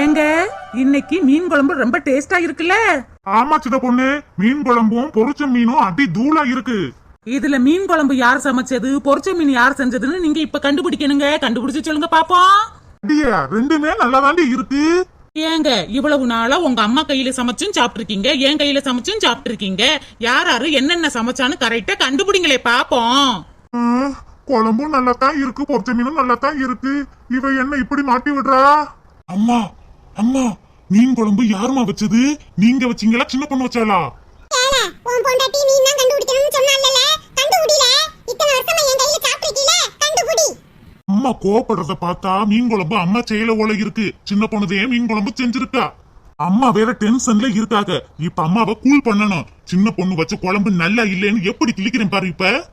ஏங்க இன்னைக்கு மீன் குழம்பு ரொம்ப டேஸ்டா இருக்குல்ல? ஆமா சின்ன பொண்ணு மீன் குழம்பும் பொரிச்ச மீனும் அடி தூளா இருக்கு. இதுல மீன் குழம்பு யார் சமைச்சது பொரிச்ச மீன் யார் செஞ்சதுன்னு நீங்க இப்ப கண்டுபிடிக்கணுங்க. கண்டுபிடிச்சு சொல்லுங்க பாப்போம். அடியா ரெண்டுமே நல்லா இருக்கு. ஏங்க இவ்வளவு நாளா உங்க அம்மா கையில சமைச்சும் சாப்பிட்டிருக்கீங்க என் கையில சமைச்சும் சாப்பிட்டிருக்கீங்க. யார் யாரு என்னென்ன சமைச்சான்னு கரெக்டா கண்டுபிடிங்களே பாப்போம். குழம்பும் நல்லா தான் இருக்கு பொரிச்ச மீனும் நல்லா தான் இருக்கு. இவ என்ன இப்படி மாட்டி விடுறா? அம்மா அம்மா மீன் குழம்பு யாரும்மா வச்சது? நீங்க வச்சீங்களா சின்ன பொண்ணு கண்டுபிடி. அம்மா கோவப்படுறத பார்த்தா மீன் குழம்பு அம்மா செயல ஓல இருக்கு. சின்ன பொண்ணுதே மீன் குழம்பு செஞ்சிருக்கா. அம்மா வேற டென்ஷன்ல இருக்காங்க இப்ப அம்மாவை கூல் பண்ணணும். சின்ன பொண்ணு வச்ச குழம்பு நல்லா இல்லைன்னு எப்படி கிளிக்கிறேன் பாரு இப்ப.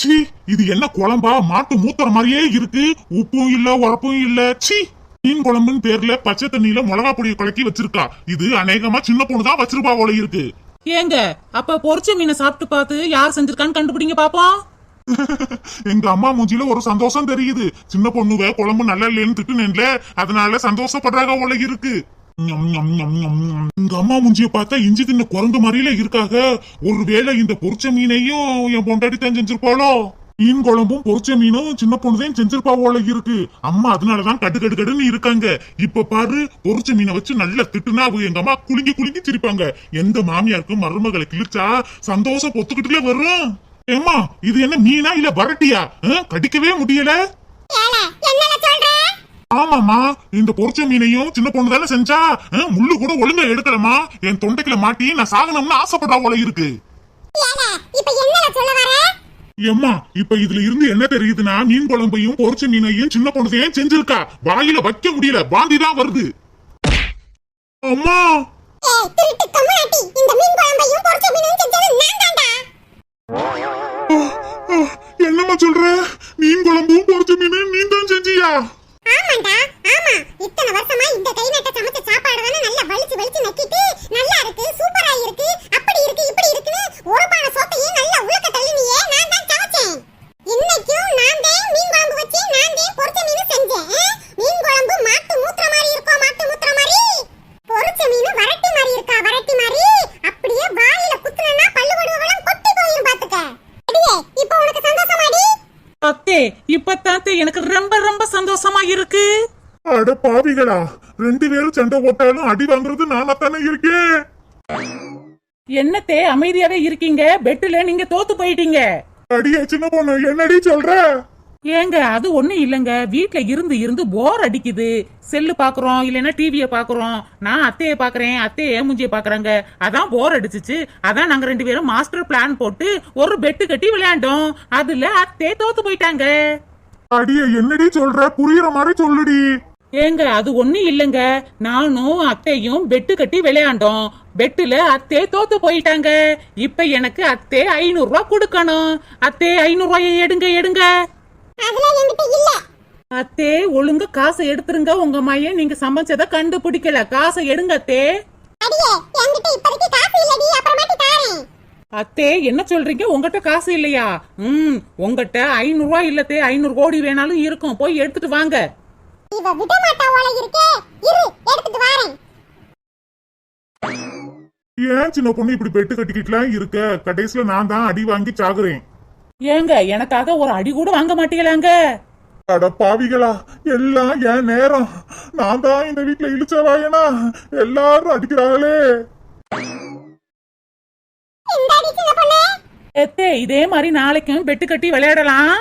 சீ இது என்ன குழம்பா? மாட்டு மூத்துற மாதிரியே இருக்கு. உப்பும் இல்ல உரப்பும் இல்ல. சீ மீன் குழம்புன்னு பேர்ல பச்சை தண்ணியில மிளகா பொடியை கலக்கி வச்சிருக்கா. இது அநேகமா சின்ன பொண்ணு தான் வச்சிருப்பா போல இருக்கு. ஏங்க அப்ப பொரிச்ச மீனை சாப்பிட்டு பார்த்து யார் செஞ்சிருக்கான்னு கண்டுபிடிங்க பாப்போம். எங்க அம்மா மூஞ்சில ஒரு சந்தோஷம் தெரியுது. சின்ன பொண்ணுவ குழம்பு நல்லா இல்லைன்னு திட்டுனேன்ல. அதனால சந்தோஷப்படுறாங்க போல இருக்கு. ஞம், ஞம், ஞம், ஞம், ஞம். எங்க அம்மா முஞ்சிய பார்த்தா இஞ்சி தின்ன குரங்கு மாதிரில இருக்காக. ஒருவேளை இந்த பொரிச்ச மீனையும் என் பொண்டாட்டி தான் செஞ்சிருப்பாளோ? மீன் குழம்பும் பொரிச்ச மீனும் சின்ன பொண்ணுதான் செஞ்சிருப்பா போல இருக்கு. அம்மா அதனாலதான் கடு கடு கடுன்னு இருக்காங்க. இப்ப பாரு பொரிச்ச மீனை வச்சு நல்லா திட்டுனா அவங்க எங்க அம்மா குலுங்கி குலுங்கி சிரிப்பாங்க. எந்த மாமியாருக்கும் மருமகளை கிழிச்சா சந்தோஷம் பொத்துக்கிட்டுல வரும்? ஏம்மா இது என்ன மீனா இல்ல வரட்டியா? ஆ, கடிக்கவே முடியல. ஏல, என்னல சொல்ற? ஆமாமா இந்த பொரிச்ச மீனையும் சின்ன பொண்ணு தானே செஞ்சா? முள்ளு கூட ஒழுங்கா எடுக்கலமா என் தொண்டைக்குள்ள மாட்டி நான் சாகணும்னு ஆசைப்படுறா போல இருக்கு. ஏல, இப்ப இதுல இருந்து என்ன தெரியுதுன்னா மீன் குழம்பையும் பொரிச்ச மீனையும் சின்ன பொண்ணுதையும் செஞ்சிருக்கா? வாயில வைக்க முடியல வாந்தி தான் வருது. அம்மா! என்னம்மா சொல்ற? மீன் குழம்பும் பொரிச்ச மீனையும் நீ தான் செஞ்சியா? ஆமாண்டா ஆமா. இத்தனை வருஷமா இந்த கை நட்ட சமைச்ச சாப்பாடு தானே நல்லா வலிச்சு வலிச்சு நக்கிட்டு நல்லா இருக்கு சூப்பரா இருக்கு அப்படி இருக்கு இப்படி இருக்குன்னு ஒரு பானை சோத்தையும் நல்லா உலக்க தள்ளினியே நான் தான் சமைச்சேன். இன்னைக்கும் நான் தான் மீன் குழம்பு வச்சு நான் தான் பொரிச்ச மீன் செஞ்சேன். மீன் குழம்பு மாட்டு மூத்திர மாதிரி இருக்கோ மாட்டு மூத்திர மாதிரி? பொரிச்ச மீன் வரட்டி மாதிரி இருக்கா வரட்டி மாதிரி? அப்படியே வாயில குத்துனா பல்லு வடுவெல்லாம் கொட்டி போயிரும் பாத்துக்க. அடியே இப்போ உனக்கு சந்தோஷமாடி? அத்தே இப்பத்தாத்தே எனக்கு ரொம்ப ரொம்ப சந்தோஷமா இருக்கு. அட பாவிகளா ரெண்டு பேரும் சண்டை போட்டாலும் அடி வாங்குறது நானா தானே இருக்கேன். என்னத்தே அமைதியாவே இருக்கீங்க? பெட்டுல நீங்க தோத்து போயிட்டீங்க. அடியே சின்ன பொண்ணு என்னடி சொல்ற? ஏங்க அது ஒண்ணும் இல்லைங்க. வீட்ல இருந்து இருந்து போர் அடிக்குது. செல்லு பாக்குறோம் இல்லைன்னா டிவிய பாக்குறோம். நான் அத்தைய பாக்குறேன் அத்தைய ஏமுஞ்சிய பாக்குறாங்க? அதான் போர் அடிச்சுச்சு. அதான் நாங்க ரெண்டு பேரும் மாஸ்டர் பிளான் போட்டு ஒரு பெட்டு கட்டி விளையாண்டோம். அதுல அத்தைய தோத்து போயிட்டாங்க. அடியே என்னடி சொல்ற? புரியுற மாதிரி சொல்லுடி. ஏங்க அது ஒண்ணும் இல்லைங்க. நானும் அத்தையும் பெட்டு கட்டி விளையாண்டோம். பெட்டுல அத்தே தோத்து போயிட்டாங்க. இப்ப எனக்கு அத்தே ஐநூறு ரூபாய் கொடுக்கணும். அத்தே ஐநூறு ரூபாயை எடுங்க எடுங்க. அத்தே ஒழுங்கா காசை எடுத்துருங்க. உங்க மையன் நீங்க சமைச்சத கண்டுபிடிக்கல. காசை எடுங்க அத்தே. அடியே என்கிட்ட இப்போதைக்கு காசு இல்லடி அப்புறமேட்டு தாரேன். அத்தே என்ன சொல்றீங்க? உங்ககிட்ட காசு இல்லையா? ம் உங்ககிட்ட ஐநூறு ரூபாய் இல்லத்தே ஐநூறு கோடி வேணாலும் இருக்கும். போய் எடுத்துட்டு வாங்க. இவ விட மாட்டா போல இருக்கே. இரு எடுத்துட்டு வரேன். ஏன் சின்ன பொண்ணு இப்படி பெட்டு கட்டிக்கிட்டுலாம் இருக்க? கடைசியில நான் தான் அடி வாங்கி சாகுறேன். ஏங்க எனக்காக ஒரு அடி கூட வாங்க மாட்டீங்களாங்க? அட பாவிகளா எல்லாம் என் நேரம். நான் தான் இந்த வீட்ல இழிச்சவாயனா எல்லாரும் அடிக்கிறாங்களே. எத்தே இதே மாதிரி நாளைக்கும் பெட்டு கட்டி விளையாடலாம்.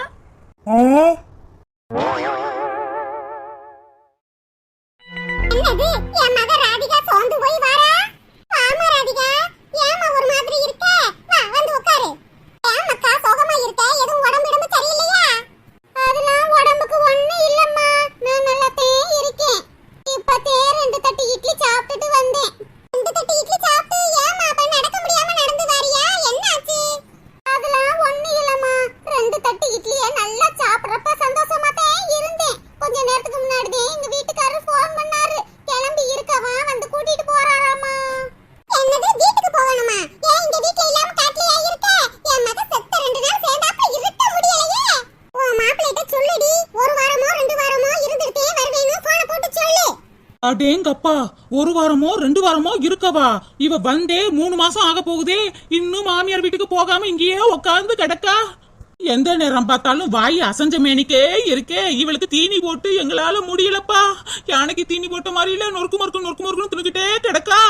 அடேங்கப்பா ஒரு வாரமோ ரெண்டு வாரமோ இருக்கவா? இவ வந்தே மூணு மாசம் ஆக போகுதே. இன்னும் மாமியார் வீட்டுக்கு போகாம இங்கேயே உட்காந்து கிடக்கா? எந்த நேரம் பார்த்தாலும் வாய் அசஞ்ச மேனிக்கே இருக்கே. இவளுக்கு தீனி போட்டு எங்களால முடியலப்பா. யானைக்கு தீனி போட்ட மாதிரி இல்ல நொறுக்கு மறுக்கு நொறுக்கு மறுக்குன்னு தின்னுக்கிட்டே கிடக்கா?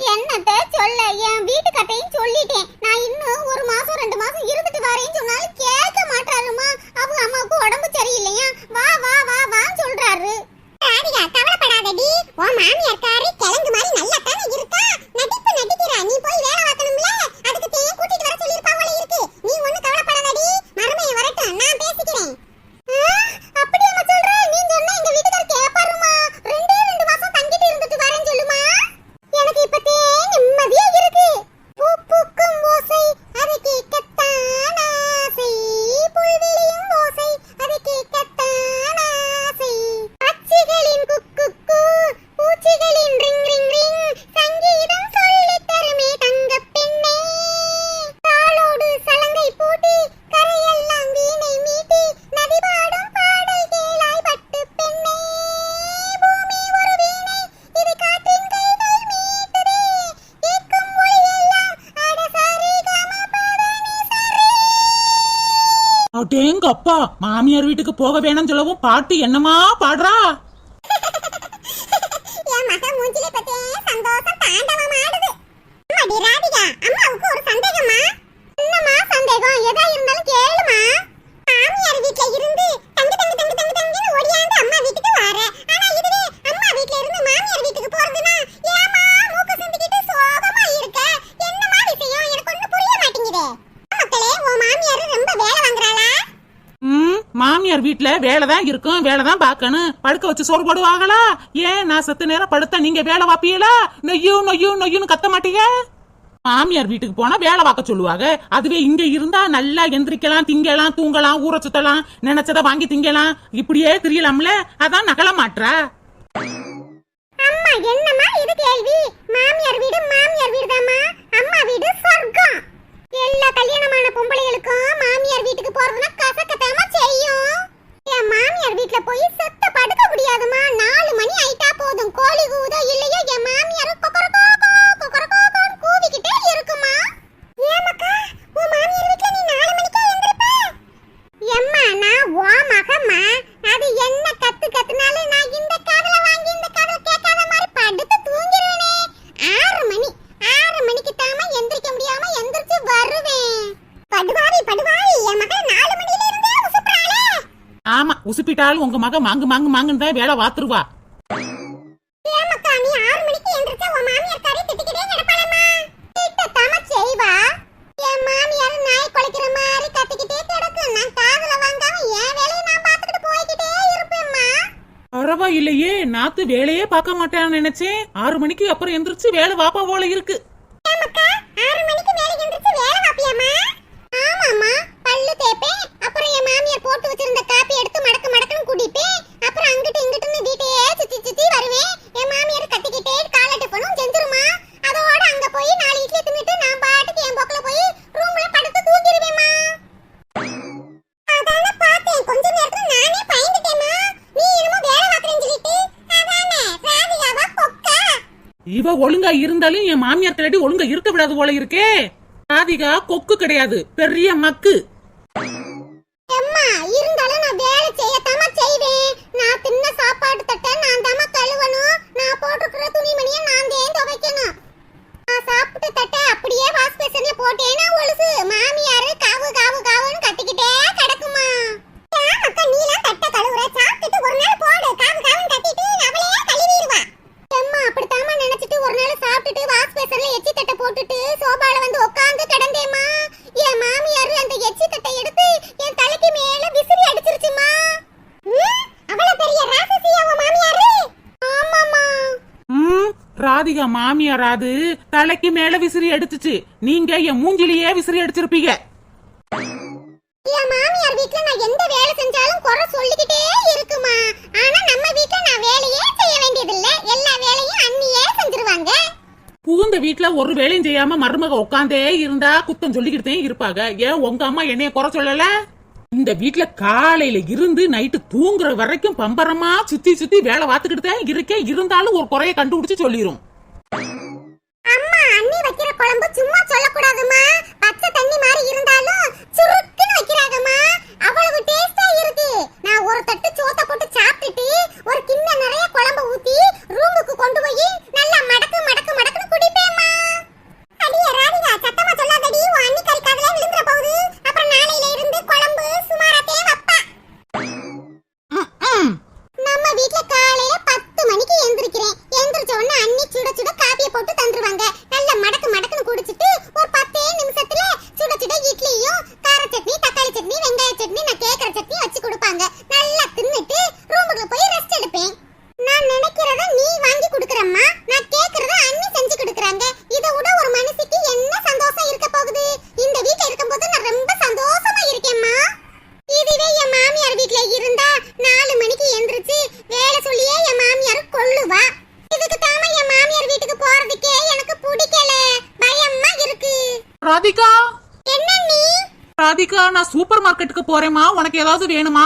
என்னத்த சொல்ல? என் வீட்டுக்கட்டையும் சொல்லிட்டேன். நான் இன்னும் ஒரு மாசம் ரெண்டு மாசம் இருந்துட்டு வரேன்னு சொன்னாலும் கேட்க மாட்டாருமா அவங்க அம்மாவுக்கு உடம்பு சரியில்லையா? வா வா வா வான்னு சொல்ற. கவலைப்படாதடி உன் மாமியார் காரி அப்பா மாமியார் வீட்டுக்கு போக வேணாம்னு சொல்லவும் பாட்டு என்னமா பாடுறா என் மக மூஞ்சிலே பத்தே சந்தோஷம் தாண்டவம் ஆடுது அம்மாடி ராதிகா அம்மாவுக்கு ஒரு சந்தேகமா என்னம்மா சந்தேகம் எதா இருந்தாலும் கேளுமா மாமியார் வீட்ல இருந்து தங்கு தங்கு தங்கு தங்கு தங்குன்னு ஓடியாந்து அம்மா வீட்டுக்கு வர ஆனா இதுவே அம்மா வீட்ல இருந்து மாமியார் வீட்டுக்கு போறதுனா ஏமா மூக்கு சிந்திக்கிட்டு சோகமா இருக்க என்னமா விஷயம் எனக்கு ஒண்ணு புரிய மாட்டேங்குதே மக்களே உன் மாமியார் ரொம்ப வேலை வாங்குறாளா ம் மாமியார் வீட்டுல வேலை தான் இருக்கும் வேலை தான் பார்க்கணும். படுக்க வச்சு சோறு போடுவாங்களா? ஏன் நான் செத்து நேரம் படுத்தா நீங்க வேலை வாப்பீங்களா நொய்யு நொய்யு நொய்யுன்னு கத்த மாட்டீங்க? மாமியார் வீட்டுக்கு போனா வேலை பார்க்க சொல்லுவாங்க. அதுவே இங்க இருந்தா நல்லா எந்திரிக்கலாம் திங்கலாம் தூங்கலாம் ஊற சுத்தலாம் நினைச்சதை வாங்கி திங்கலாம். இப்படியே தெரியலாம்ல? அதான் நகல மாற்றா அம்மா என்னம்மா இது கேள்வி? மாமியார் வீடு மாமியார் வீடுதாம்மா? அம்மா வீடு சொர்க்கம். எல்லா கல்யாணமான பொம்பளைகளுக்கும் மாமியார் வீட்டுக்கு போறதுன்னா கசக்கத்தாம செய்யும். என் மாமியார் வீட்டுல போய் செத்த படுக்க முடியாதுமா நாலு மணி ஆயிட்டா போதும். கோழி கூதோ இல்லையோ என் மாமியார் கொக்கரக்கோ கொக்கரக்கோன்னு கூவிக்கிட்டே இருக்குமா ஏமாக்கா உன் மாமியார் வீட்ல நீ நாலு மணிக்கே எந்திரிப்ப எம்மா நான் ஓ மகம்மா அது என்ன கத்து கத்துனாலும் நான் இந்த காதுல வாங்கி இந்த காதுல கேட்காத மாதிரி படுத்து தூங்கிடுவேனே ஆறு மணி ஆறு மணிக்கு தாம எந்திரிக்க முடியாம எந்திரிச்சு வருவேன் படுவாரி படுவாரி என் மகன் நாலு மணியில இருந்தே உசுப்புறாளே ஆமா உசுப்பிட்டாலும் உங்க மக மாங்கு மாங்கு மாங்குன்னு தான் வேலை வாத்துருவா. பரவாயில்லையே நாத்து வேலையே பார்க்க மாட்டேன்னு நினைச்சேன். ஆறு மணிக்கு அப்புறம் எந்திரிச்சு வேலை வாப்பா போல இருக்கு. ஆமாம்மா பல்லு தேப்பேன் அப்புறம் என் மாமியார் போட்டு வச்சிருந்த காப்பி எடுத்து மடக்கு மடக்குன்னு குடிப்பேன். அப்புறம் அங்கிட்டு இங்கிட்டுன்னு வீட்டையே சுத்தி சுத்தி வருவேன். என் மாமியார் கத்திக்கிட்டே காலட்டு பண்ணும் செஞ்சிருமா? அதோட அங்க போய் நாலு இட்லி தின்னுட்டு நான் பாட்டுக்கு என் போக்குல போய் ரூம்ல படுத்து தூங்கிடுவேம்மா. அதானே பார்த்தேன். கொஞ்ச நேரத்துல நானே பயந்துட்டேம்மா. நீ என்னமோ வேலை பார்க்கறேன்னு சொல்லிட்டு. அதானே ராதிகாவா கொக்கா? இவ ஒழுங்கா இருந்தாலும் என் மாமியார் கிளாடி ஒழுங்கா இருக்க விடாது போல இருக்கே. ராதிகா கொக்கு கிடையாது. பெரிய மக்கு. சாப்பாடு தட்டை நான் தான் கழுவணும் நான் போட்டிருக்கிற துணிமணியை நான் தான் துவைக்கணும் நான் சாப்பிட்ட தட்டை அப்படியே வாஷ் பேசன்ல போட்டேன்னா ஒழுசு மாமியாரு காவு காவு காவுன்னு கத்திக்கிட்டே கிடக்குமா அக்கா நீலாம் தட்டை கழுவுற சாப்பிட்டுட்டு ஒரு நாள் போடு காவு காவுன்னு கத்திட்டு அவளே கழுவிடுவா எம்மா அப்படித்தாம்மா நினைச்சிட்டு ஒரு நாள் சாப்பிட்டுட்டு வாஷ் பேசன்ல எச்சி தட்டை போட்டுட்டு சோபால வந்து உட்கார்ந்து கிடந்தேம்மா என் மாமியார் அந்த எச்சி தட்டை எடுத்து என் தலைக்கு மேல விசிறி அடிச்சிருச்சுமா அவ்வளவு பெரிய ராசசியா உன் மாமியாரு ஆமாமா ம் ராதிகா மாமியார் அது தலைக்கு மேல விசிறி அடிச்சுச்சு நீங்க என் மூஞ்சிலேயே விசிறி அடிச்சிருப்பீங்க என் மாமியார் வீட்ல நான் எந்த வேலை செஞ்சாலும் குறை சொல்லிக்கிட்டே இருக்குமா? ஆனா நம்ம வீட்ல நான் வேலையே செய்ய வேண்டியதில்ல. எல்லா வேலையும் அண்ணியே செஞ்சிருவாங்க. புகுந்த வீட்ல ஒரு வேலையும் செய்யாம மருமக உட்காந்தே இருந்தா குத்தம் சொல்லிக்கிட்டே இருப்பாங்க. ஏன் உங்க அம்மா என்னைய குறை சொல்லல? இந்த வீட்ல காலையில இருந்து நைட்டு தூங்குற வரைக்கும் பம்பரமா சுத்தி சுத்தி வேலை பார்த்துக்கிட்டு தான் இருக்கேன் இருந்தாலும் ஒரு குறைய கண்டுபிடிச்சு சொல்லிரும். ತಾಯಿ ராதிகா நான் சூப்பர் மார்க்கெட்டுக்கு போறேம்மா. உனக்கு ஏதாவது வேணுமா?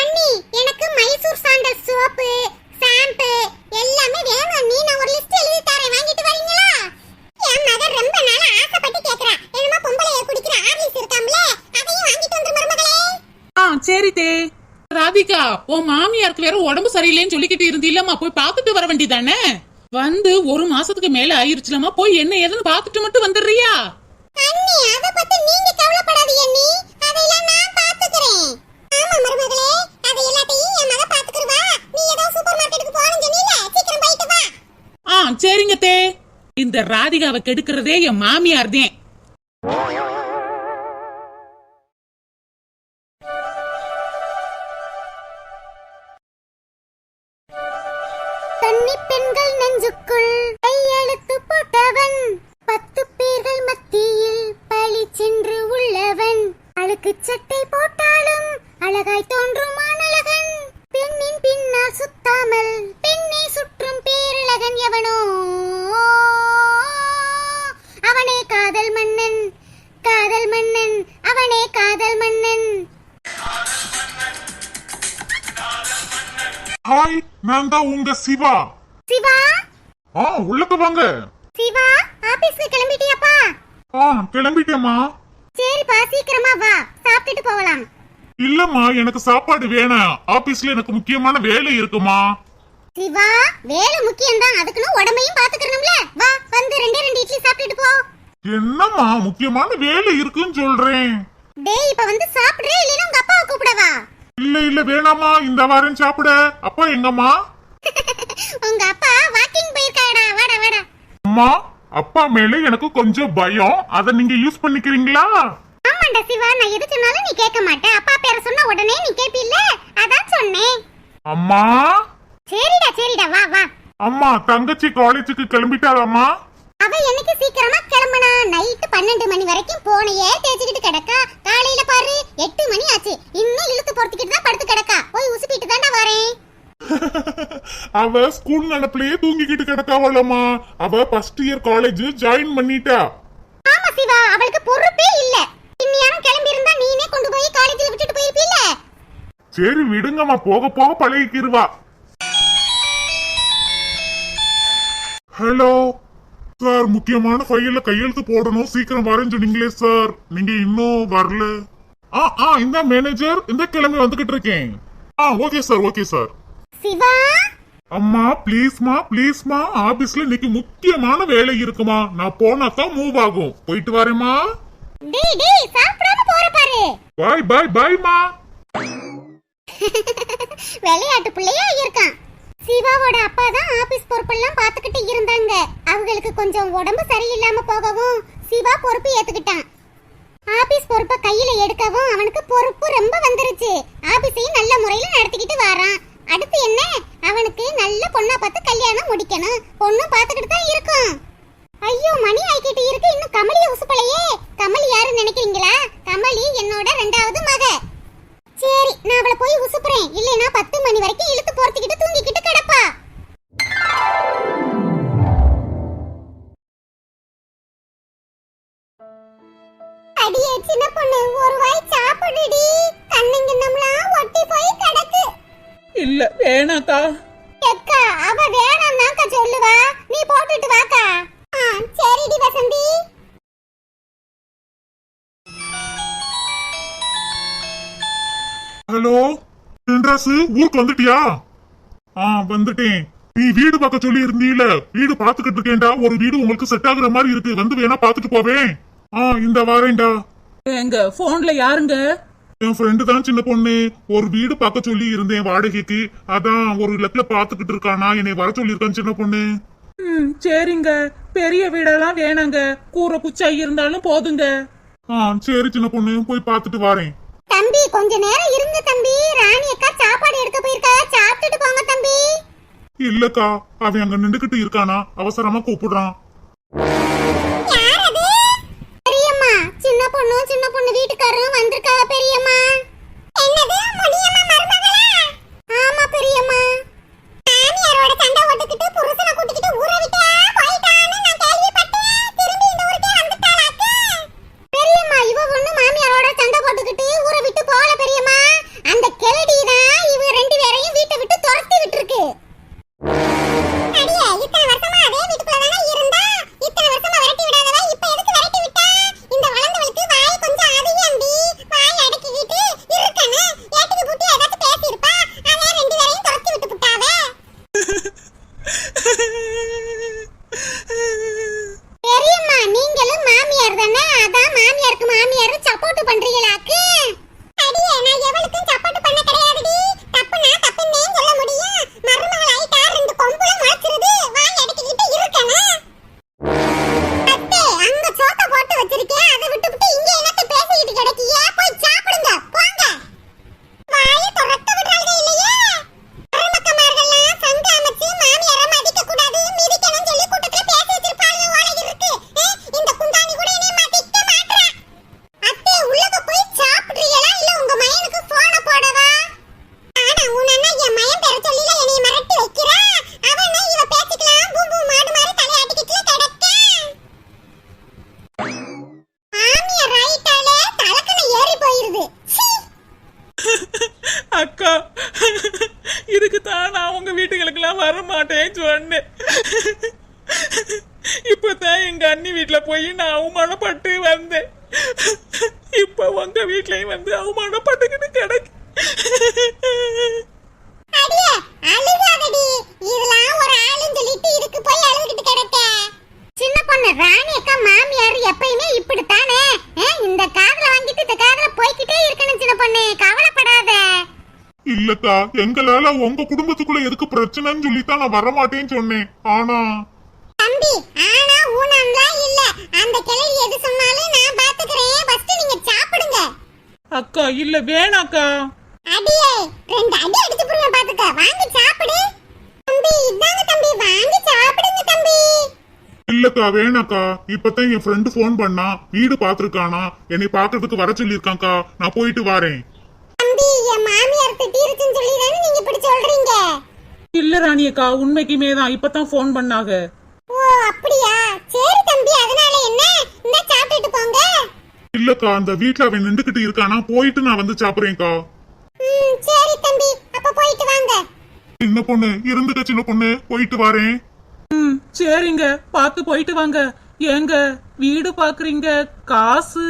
அண்ணி எனக்கு மைசூர் சாண்டல் சோப்பு ஷாம்பு எல்லாமே வேணும் அண்ணி. நான் ஒரு லிஸ்ட் எழுதி தரேன். வாங்கிட்டு வரீங்களா? என் மகன் ரொம்ப நாளா ஆசைப்பட்டு கேக்குறா என்னமோ பொம்பளைய குடிக்கிற ஆர்லிஸ் இருக்காம்ல அதையும் வாங்கிட்டு வந்து மருமகளே. ஆ சரி தே. ராதிகா உன் மாமியாருக்கு வேற உடம்பு சரியில்லைன்னு சொல்லிக்கிட்டு இருந்தீல்லம்மா. போய் பார்த்துட்டு வர வேண்டியதானே? வந்து ஒரு மாசத்துக்கு மேல ஆயிருச்சுலம்மா. போய் என்ன ஏதுன்னு பார்த்துட்டு மட்டும் வந்துடுறியா? அண்ணி அத பத்தி நீங்க கவலைப்படாதீங்க அண்ணி. அதெல்லாம் நான் பாத்துக்கிறேன் ஆமா மருமகளே அத எல்லாத்தையும் என் மக பாத்துக்கிறவா நீ ஏதோ சூப்பர் மார்க்கெட்டுக்கு போறேன்னு சொன்னீல சீக்கிரம் போயிட்டு வா. ஆ சரிங்க தே. இந்த ராதிகாவை கெடுக்கிறதே என் மாமியார் தான் சிவா. சிவா? ஆ உள்ளக்க வாங்க. சிவா ஆபீஸ்க்கு கிளம்பிட்டியாப்பா? ஆ கிளம்பிட்டேம்மா. சரிப்பா சீக்கிரமா வா. சாப்பிட்டுட்டு போகலாம். இல்லம்மா எனக்கு சாப்பாடு வேணாம். ஆபீஸ்ல எனக்கு முக்கியமான வேலை இருக்குமா. சிவா வேலை முக்கியம்தான். அதுக்குன்னு உடம்பையும் பாத்துக்கணும்ல வா வந்து ரெண்டே ரெண்டு இட்லி சாப்பிட்டுட்டு போ. என்னம்மா முக்கியமான வேலை இருக்குன்னு சொல்றேன். டேய் இப்ப வந்து சாப்பிடுறே இல்லைன்னா உங்க அப்பாவை கூப்பிடவா? இல்ல இல்ல வேணாமா இந்த வாரம் சாப்பிட. அப்பா எங்கம்மா? உங்க அப்பா வாக்கிங் போயிருக்காடா வாடா வாடா. அம்மா அப்பா மேல எனக்கு கொஞ்சம் பயம். அத நீங்க யூஸ் பண்ணிக்கிறீங்களா? ஆமாண்டா சிவா நான் எது சொன்னாலும் நீ கேட்க மாட்ட. அப்பா பேரை சொன்ன உடனே நீ கேப்பில்ல அதான் சொன்னேன். அம்மா. சரிடா சரிடா. வா வா. அம்மா தங்கச்சி காலேஜுக்கு கிளம்பிட்டாராம்மா அவ என்னைக்கு சீக்கிரமா கிளம்புனா? நைட்டு பன்னெண்டு மணி வரைக்கும் போனையே தேய்ச்சிக்கிட்டு கிடக்கா. காலையில பாரு எட்டு மணி ஆச்சு. இன்னும் இழுத்து பொறுத்துக்கிட்டு தான் படுத்து கிடக்கா. போய் உசுப்பிட்டு தாண்டா வரேன். அவ ஸ்கூல் நடப்புலயே தூங்கிக்கிட்டு கிடக்காவல்லம்மா அவ ஃபர்ஸ்ட் இயர் காலேஜ் ஜாயின் பண்ணிட்டா. ஆமா சிவா அவளுக்கு பொறுப்பே இல்ல. இன்னியாரும் கிளம்பி இருந்தா நீனே கொண்டு போய் காலேஜ்ல விட்டுட்டு போயிருப்பீல்ல? சரி விடுங்கம்மா போக போக பழகிக்கிருவா. ஹலோ சார் முக்கியமான ஃபைல்ல கையெழுத்து போடணும். சீக்கிரம் வரேன்னு சொன்னீங்களே சார் நீங்க இன்னும் வரல. ஆ ஆ இந்த மேனேஜர் இந்த கிழமை வந்துகிட்டு இருக்கேன். ஆ okay sir okay sir Siva? அம்மா ப்ளீஸ்மா ப்ளீஸ்மா ஆபீஸ்ல இன்னைக்கு முக்கியமான வேலை இருக்குமா? நான் போனா தான் மூவ் ஆகும். போயிட்டு வரேம்மா. டேய் டேய் சாப்பிடாம போற பாரு. பாய் பாய் பாய்மா விளையாட்டு பிள்ளையா இருக்கான். சிவாவோட அப்பா தான் ஆபீஸ் பொறுப்பெல்லாம் பாத்துக்கிட்டு இருந்தாங்க. அவங்களுக்கு கொஞ்சம் உடம்பு சரியில்லாம போகவும் சிவா பொறுப்பு ஏத்துக்கிட்டான். ஆபீஸ் பொறுப்பை கையில எடுக்கவும் அவனுக்கு பொறுப்பு ரொம்ப வந்துருச்சு. ஆபீஸையும் நல்ல முறையில நடத்திக்கிட்டு வாரான். அடுத்து என்ன? அவனுக்கு நல்ல பொண்ணா பார்த்து கல்யாணம் முடிக்கணும். பொண்ணும் பார்த்துக்கிட்டு தான் இருக்கும். ஐயோ மணி ஆயிக்கிட்டு இருக்கு. இன்னும் கமலி உசுப்பலையே. கமலி யாரு நினைக்கிறீங்களா? கமலி என்னோட ரெண்டாவது மக. சரி நான் அவளை போய் உசுப்புறேன். இல்லைன்னா பத்து மணி வரைக்கும் இழுத்து ஊருக்கு வந்துட்டியா? ஆ வந்துட்டேன். நீ வீடு பார்க்க சொல்லி இருந்தீல வீடு பாத்துக்கிட்டு இருக்கேன்டா. ஒரு வீடு உங்களுக்கு செட் ஆகுற மாதிரி இருக்கு. வந்து வேணா பாத்துட்டு போவேன். ஆ இந்த வாரேன்டா. எங்க போன்ல யாருங்க? என் ஃப்ரெண்டு தான் சின்ன பொண்ணு. ஒரு வீடு பார்க்க சொல்லி இருந்தேன் வாடகைக்கு. அதான் ஒரு லட்ல பாத்துக்கிட்டு இருக்கானா. என்னை வர சொல்லியிருக்கான் சின்ன பொண்ணு. ம் சரிங்க. பெரிய வீடெல்லாம் வேணாங்க. கூரை குச்சா இருந்தாலும் போதுங்க. ஆ சரி சின்ன பொண்ணு. போய் பார்த்துட்டு வாரேன். தம்பி கொஞ்ச நேரம் இருங்க தம்பி. ராணி அக்கா சாப்பாடு எடுக்க போயிருக்கா. சாப்பிட்டுட்டு போங்க தம்பி. இல்லக்கா அவன் அங்க நின்றுகிட்டு இருக்கானா? அவசரமா கூப்பிடுறான். பெரியம்மா. சின்ன பொண்ணு சின்ன பொண்ணு வீட்டுக்காரரும் வந்திருக்காங்க பெரியம்மா. என்னது? முனியம்மா மருமகளா? ஆமா பெரியம்மா. மாமியாரோட சண்டை ஓட்டுக்கிட்டு புருஷனை கூட்டிக்கிட்டு ஊரை விட்டா? தான் நான் உங்க வீட்டுகளுக்கெல்லாம் வர மாட்டேன்னு சொன்னேன். இப்பதான் எங்க அண்ணி வீட்டில் போய் நான் அவமானப்பட்டு வந்தேன். இப்போ உங்க வீட்லயும் வந்து அவமானப்பட்டுக்கிட்டு கிடக்கு. ஒரு போய் சின்ன பொண்ணு ராணி அக்கா மாமியார் எப்பயுமே இப்படித்தானே? ஆ, இந்த காதல வாங்கிட்டு இந்த காதல போய்க்கிட்டே இருக்கணும் சின்ன பொண்ணு. கவலைப்படாத. இல்லக்கா எங்களால உங்க குடும்பத்துக்குள்ள எதுக்கு பிரச்சனைன்னு சொல்லித்தான் நான் வரமாட்டேன்னு சொன்னேன். ஆனா தம்பி ஆனா ஊனம்லாம் இல்ல. அந்த கிளவி எது சொன்னாலும் நான் பாத்துக்கிறேன். ஃபர்ஸ்ட் நீங்க சாப்பிடுங்க. அக்கா இல்ல வேணாக்கா. அடியே ரெண்டு அடி அடிச்சு புடுங்க பாத்துக்க. வாங்கி சாப்பிடு. தம்பி இதாங்க தம்பி. வாங்கி சாப்பிடுங்க தம்பி. இல்லக்கா வேணாக்கா. இப்பதான் என் ஃப்ரெண்டு ஃபோன் பண்ணா வீடு பாத்திருக்கானா. என்னை பாக்குறதுக்கு வர சொல்லியிருக்காnkா நான் போயிட்டு வரேன். தம்பி என் மாமியார் திட்டிருச்சுன்னு சொல்லி தானே நீங்க இப்படி சொல்றீங்க? இல்ல ராணி அக்கா உண்மைக்குமே தான். இப்பதான் ஃபோன் பண்ணாங்க. ஓ அப்படியா? சரி தம்பி அதனால என்ன? இந்த சாப்பிட்டுட்டு போங்க. இல்லக்கா அந்த வீட்ல அவன் நின்றுகிட்டு இருக்கானா? போயிட்டு நான் வந்து சாப்பிடுறேன்க்கா ம் சரி தம்பி அப்ப போயிட்டு வாங்க. சின்ன பொண்ணு இருந்துக்க சின்ன பொண்ணு போயிட்டு வரேன். ம் சரிங்க. பார்த்து போயிட்டு வாங்க. ஏங்க வீடு பாக்குறீங்க. காசு.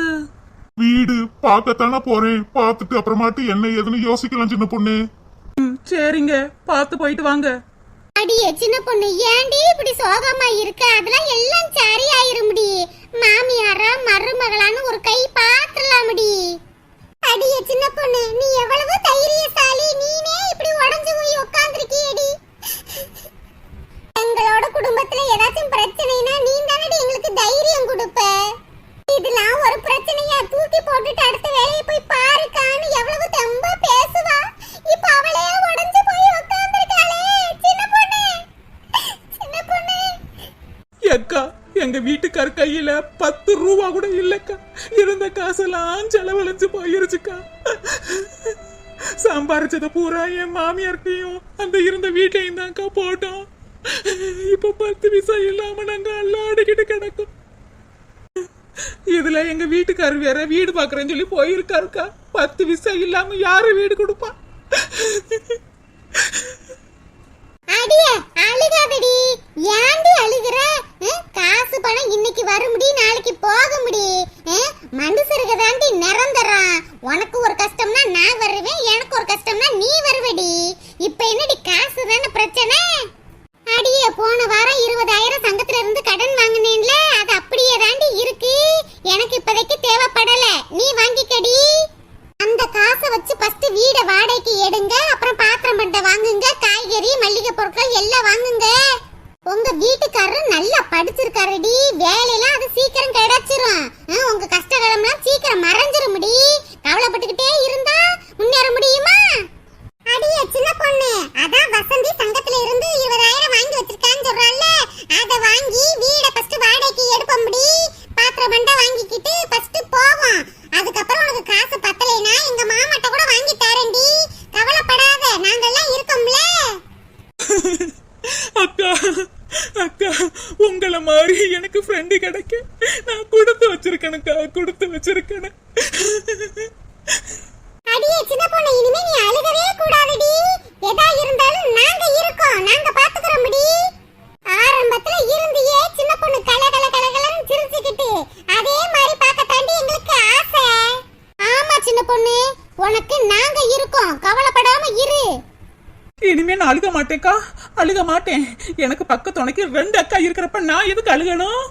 வீடு பார்க்கத்தானே போறேன். பார்த்துட்டு அப்புறமாட்டு என்ன ஏதுன்னு யோசிக்கலாம் சின்ன பொண்ணு. ம் சரிங்க. பார்த்து போயிட்டு வாங்க. அடியே சின்ன பொண்ணு ஏண்டி இப்படி சோகமா இருக்க? அதெல்லாம் எல்லாம் சரியாயிரும்டி. மாமியாரா மருமகளான்னு ஒரு கை பாத்துலாம்டி அடியே சின்ன பொண்ணு நீ எவ்வளவு தைரியசாலி? நீனே இப்படி உடைஞ்சு போய் உட்கார்ந்திருக்கியேடி எங்களோட குடும்பத்துல ஏதாச்சும் பிரச்சனைனா நீ தானடி எங்களுக்கு தைரியம் கொடுப்ப. இதெல்லாம் ஒரு பிரச்சனையா? தூக்கி போட்டுட்டு அடுத்த வேலையை போய் பாருக்கான்னு எவ்வளவு தெம்பா பேசுவா? இப்ப அவளே உடஞ்சு போய் உட்கார்ந்திருக்காளே சின்ன பொண்ணு. சின்ன பொண்ணு. அக்கா எங்க வீட்டுக்கார் கையில பத்து ரூபா கூட இல்லக்கா. இருந்த காசெல்லாம் செலவழிச்சு போயிருச்சுக்கா. சம்பாரிச்சத பூரா என் மாமியார்கிட்டயும் அந்த இருந்த வீட்டையும் தான்க்கா போட்டோம். இப்ப பத்து விசா இல்லாம நாங்க அல்லாடிக்கிட்டு கிடக்கும். இதுல எங்க வீட்டுக்காரர் வேற வீடு பாக்குறேன்னு சொல்லி போயிருக்காருக்கா. பத்து விசா இல்லாம யாரு வீடு கொடுப்பா? அழுகாதடி. ஏண்டி அழுகிற? காசு பணம் இன்னைக்கு வர நாளைக்கு போக மனுஷருக்கு தாண்டி நிரந்தரம். உனக்கு ஒரு கஷ்டம்னா நான் வருவேன் எனக்கு ஒரு கஷ்டம்னா நீ வருவடி. இப்ப என்னடி காசு பிரச்சனை? அடியே போன வாரம் இருபதாயிரம் சங்கத்துல அக்கா அக்கா உங்களை மாதிரி எனக்கு ஃப்ரெண்டு கிடைக்க. நான் கொடுத்து வச்சிருக்கேனுக்கா கொடுத்து வச்சிருக்கேன். மாட்டேன். எனக்கு பக்க துணைக்கு ரெண்டு அக்கா இருக்கிறப்ப நான் எதுக்கு அழுகணும்?